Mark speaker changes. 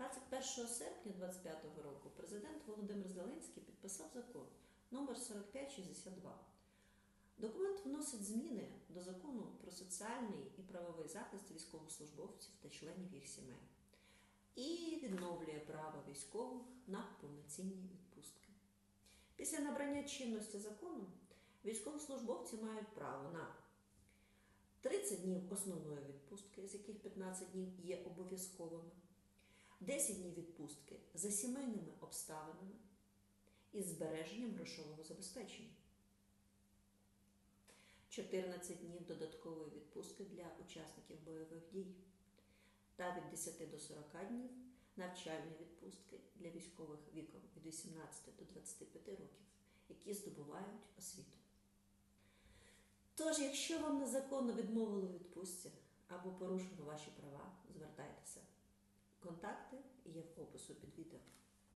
Speaker 1: 21 серпня 2025 року президент Володимир Зеленський підписав закон номер 4562. Документ вносить зміни до закону про соціальний і правовий захист військовослужбовців та членів їх сімей і відновлює право військових на повноцінні відпустки. Після набрання чинності закону військовослужбовці мають право на 30 днів основної відпустки, з яких 15 днів є обов'язковими, 10 днів відпустки за сімейними обставинами із збереженням грошового забезпечення, 14 днів додаткової відпустки для учасників бойових дій та від 10 до 40 днів навчальні відпустки для військових віком від 18 до 25 років, які здобувають освіту. Тож, якщо вам незаконно відмовили у відпустці або порушено ваші права, звертайтеся. Контакти є в опису під відео.